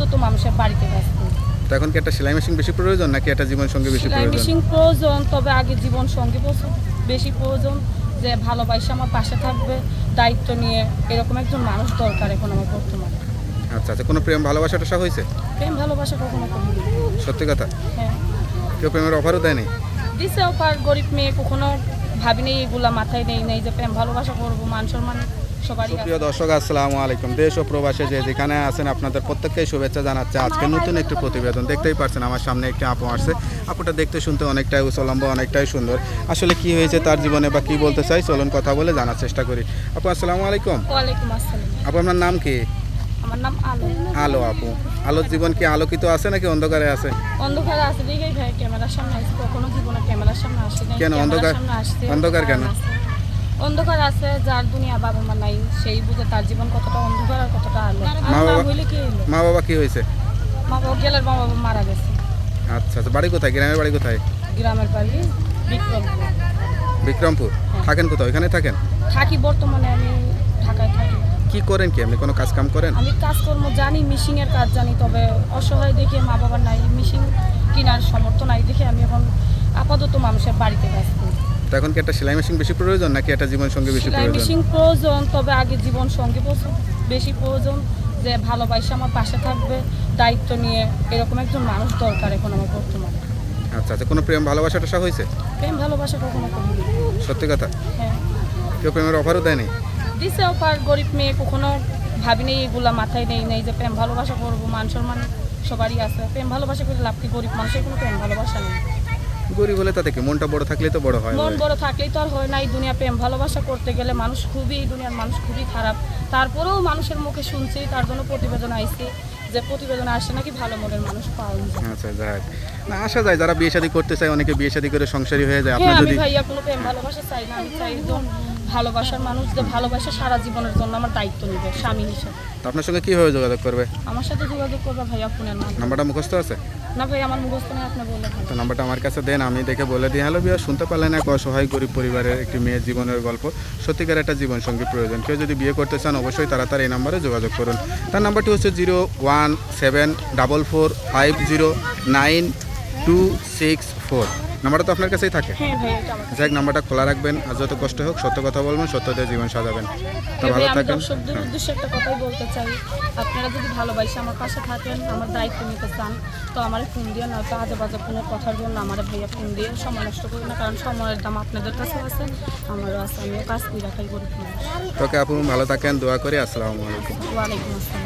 আপাতত মানুষের বাড়িতে ব্যস্ত। তো এখন কি একটা সেলাই মেশিন বেশি প্রয়োজন নাকি একটা জীবন সঙ্গী বেশি সেলাই প্রয়োজন? মেশিন প্রয়োজন তবে আগে জীবন সঙ্গী বেশি প্রয়োজন যে ভালোবাসে আমার পাশে থাকবে দায়িত্ব নিয়ে এরকম একজন মানুষ দরকার এখন আমার বর্তমানে। আচ্ছা আচ্ছা কোনো প্রেম ভালোবাসাটা সব হয়েছে? প্রেম ভালোবাসা কখনো করিনি। সত্যি কথা? হ্যাঁ। কেউ প্রেমের অফারও দেয়নি? দিছে অপার গরিব মেয়ে কখনো ভাবিনি এগুলা মাথায় নেই নেই যে প্রেম ভালোবাসা করব মান সম্মান সবারই আছে। প্রিয় দর্শক আসসালামু আলাইকুম। দেশ ও প্রবাসে যে যেখানে আছেন আপনাদের প্রত্যেককেই শুভেচ্ছা জানাচ্ছে। আজকে নতুন একটি প্রতিবেদন। দেখতেই পারছেন আমার সামনে একটি আপু আসছে। আপুটা দেখতে শুনতে অনেকটাই উচলম্ব অনেকটাই সুন্দর। আসলে কি হয়েছে তার জীবনে বা কি বলতে চাই চলুন কথা বলে জানার চেষ্টা করি। আপু আসসালামু আলাইকুম। আপু আপনার নাম কি? আমার নাম আলো। আলো আপু। আলোর জীবন কি আলোকিত আছে নাকি অন্ধকারে আছে? অন্ধকার আছে দেখেই ভাই ক্যামেরার সামনে আসছে কখনো জীবনে ক্যামেরার সামনে আসি নাই। কেন? অন্ধকার- অন্ধকার কেন? অন্ধকার আছে যার দুনিয়া বাবা মা নাই সেই বুঝে তার জীবন কতটা অন্ধকার আর কতটা আলো। মা বাবা- হইলে কি হইল? মা বাবা কি হয়েছে? মা বাবা গেলের মা বাবা মারা গেছে। আচ্ছা আচ্ছা বাড়ি কোথায়? গ্রামের বাড়ি কোথায়? গ্রামের বাড়ি বিক্রমপুর। বিক্রমপুর? থাকেন কোথাও? এখানে থাকেন? থাকি বর্তমানে আমি ঢাকায় থাকি। কি করেন কি? আপনি কোনো কাজ কাম করেন? আমি কাজকর্ম জানি মিশিংয়ের কাজ জানি তবে অসহায় দেখে মা বাবা নাই মিশিং কেনার সমর্থ নাই দেখে আমি এখন আপাতত মানুষের বাড়িতে ব্যস্ত। তো এখন কি একটা সেলাই মেশিন বেশি প্রয়োজন নাকি একটা জীবন সঙ্গী বেশি সেলাই প্রয়োজন? মেশিন প্রয়োজন তবে আগে জীবন সঙ্গী বেশি প্রয়োজন যে ভালোবাসা আমার পাশে থাকবে দায়িত্ব নিয়ে এরকম একজন মানুষ দরকার এখন আমার বর্তমানে। আচ্ছা আচ্ছা কোনো প্রেম ভালোবাসাটা সব হয়েছে? প্রেম ভালোবাসা কখনো করিনি। সত্যি কথা? হ্যাঁ। কেউ প্রেমের অফারও দেয়নি? দিছে অপার গরিব মেয়ে কখনো ভাবিনি এগুলা মাথায় নেই নেই যে প্রেম ভালোবাসা করব মান সম্মান সবারই আছে। প্রেম ভালোবাসা করে লাভ কি? গরিব মানুষের কোনো প্রেম ভালোবাসা নেই। গরিব হলে তাতে কি? মনটা বড় থাকলে তো বড় হয়। মন বড় থাকলেই তো আর হয় না। এই দুনিয়া প্রেম ভালোবাসা করতে গেলে মানুষ খুবই এই দুনিয়ার মানুষ খুবই খারাপ। তারপরেও মানুষের মুখে শুনছি তার জন্য প্রতিবেদন আইছি যে প্রতিবেদন আসে নাকি ভালো মনের মানুষ পাওয়া যায়। আচ্ছা যাক। না আসা যায়। যারা বিয়ে শাদী করতে চায় অনেকে বিয়ে শাদী করে সংসারী হয়ে যায়। আপনি আপনার যদি ভাইয়া কোনো প্রেম ভালোবাসা চাই না আমি চাই একজন ভালোবাসার মানুষ যে ভালোবাসা সারা জীবনের জন্য আমার দায়িত্ব নেবে স্বামী হিসেবে। আপনার সঙ্গে কীভাবে যোগাযোগ করবে? আমার সাথে যোগাযোগ করবে ভাইয়া ফোনের নাম নাম্বারটা মুখস্থ আছে? না ভাই আমার মুখস্থ নেই আপনি ভালো। তো নাম্বারটা আমার কাছে দেন আমি দেখে বলে দিই। হ্যালো বিয়ে শুনতে পারলেন এক অসহায় গরিব পরিবারের একটি মেয়ের জীবনের গল্প। সত্যিকার একটা জীবন সঙ্গী প্রয়োজন। কেউ যদি বিয়ে করতে চান অবশ্যই তারা তার এই নাম্বারে যোগাযোগ করুন। তার নাম্বারটি হচ্ছে zero one seven double four five zero nine two six four নাম্বারটা তো আপনার কাছেই থাকে। হ্যাঁ আমার যাক নাম্বারটা খোলা রাখবেন আর যত কষ্ট হোক সত্য কথা বলবেন সত্য দিয়ে জীবন সাজাবেন। তো ভালো দর্শকদের হ্যাঁ। উদ্দেশ্যে একটা কথাই বলতে চাই। আপনারা যদি ভালোবাসে আমার পাশে থাকেন আমার দায়িত্ব নিতে চান তো আমার ফোন দিয়ে নয়তো আজে বাজে ফোনের কথার জন্য আমার ভাইয়া ফোন দিয়ে সময় নষ্ট করি না কারণ সময়ের দাম আপনাদের কাছে আছে আমারও আছে আমিও কাজ করে রাখাই করি তোকে আপু ভালো থাকেন দোয়া করি আসসালামু আলাইকুম। ওয়ালাইকুম আসসালাম।